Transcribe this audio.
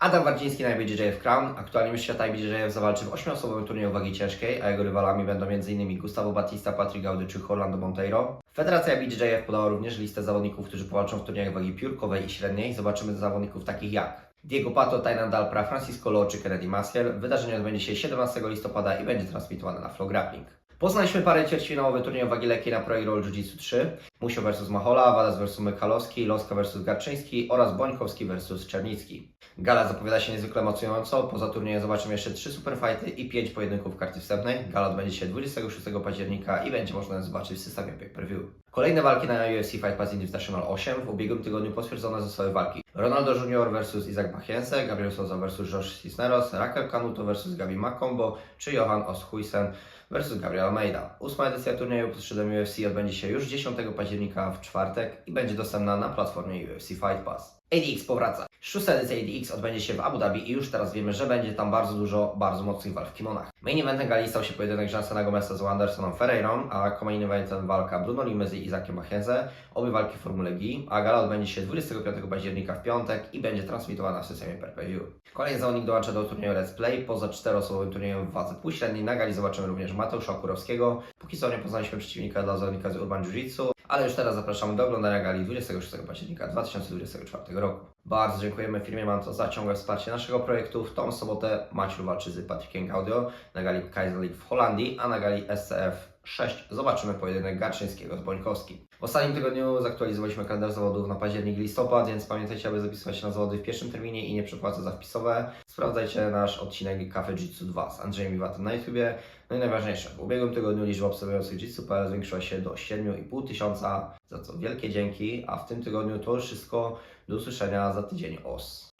Bardziński na IBJJF Crown. Aktualnie mistrz świata IBJJF zawalczy w 8-osobowym turnieju wagi ciężkiej, a jego rywalami będą m.in. Gustavo Batista, Patrick Gaudy czy Orlando Monteiro. Federacja IBJJF podała również listę zawodników, którzy powalczą w turniejach wagi piórkowej i średniej. Zobaczymy zawodników takich jak Diego Pato, Tainan Dalpra, Francisco Lo czy Kennedy Maciel. Wydarzenie odbędzie się 17 listopada i będzie transmitowane na Flow Grappling. Poznaliśmy parę ćwierćfinałowe turnieju wagi lekkiej na Pro i Roll Jiu-Jitsu 3. Musio vs Mahola, Wadas vs Mykalowski, Loska vs Garczyński oraz Bońkowski vs Czernicki. Gala zapowiada się niezwykle emocjonująco. Poza turniejem zobaczymy jeszcze 3 superfighty i 5 pojedynków w karty wstępnej. Gala odbędzie się 26 października i będzie można ją zobaczyć w systemie pay-per-view. Kolejne walki na UFC Fight Pass Invitational 8. W ubiegłym tygodniu potwierdzone zostały walki Ronaldo Jr. vs Isaac Bachiense, Gabriel Souza vs Josh Cisneros, Raquel Canuto vs Gabi Macombo czy Johan Oshuisen vs Gabriel Almeida. Ósma edycja turnieju pod szyldem UFC odbędzie się już 10 października w czwartek i będzie dostępna na platformie UFC Fight Pass. ADX powraca. Szósta edycja odbędzie się w Abu Dhabi i już teraz wiemy, że będzie tam bardzo dużo bardzo mocnych walk w kimonach. Main eventem gali stał się pojedynek Jansena Gomeza z Andersonem Ferreirą, a co-main eventem walka Bruno Limy z Izakiem Machenze, obie walki w Formule G, a gala odbędzie się 25 października w piątek i będzie transmitowana w systemie pay-per-view. Kolejny zawodnik dołącza do turnieju Let's Play, poza czteroosobowym turniejem w wadze półśredniej na gali zobaczymy również Mateusza Kurowskiego. Póki co nie poznaliśmy przeciwnika dla zawodnika z Urban Jiu-Jitsu, ale już teraz zapraszamy do oglądania gali 26 października 2024 roku. Bardzo dziękujemy firmie Manto za ciągłe wsparcie naszego projektu. W tą sobotę Maciu walczy z Patrickiem Gaudio na gali Kaiser League w Holandii, a na gali SCF 6 zobaczymy pojedynek Garczyńskiego z Bońkowskim. W ostatnim tygodniu zaktualizowaliśmy kalendarz zawodów na październik listopad, więc pamiętajcie, aby zapisywać się na zawody w pierwszym terminie i nie przepłacać za wpisowe. Sprawdzajcie nasz odcinek Cafe Jitsu 2 z Andrzejem Iwatem na YouTubie. No i najważniejsze, w ubiegłym tygodniu liczba obserwujących Jitsu.pl zwiększyła się do 7,5 tysiąca, za co wielkie dzięki, a w tym tygodniu to już wszystko. Do usłyszenia za tydzień os.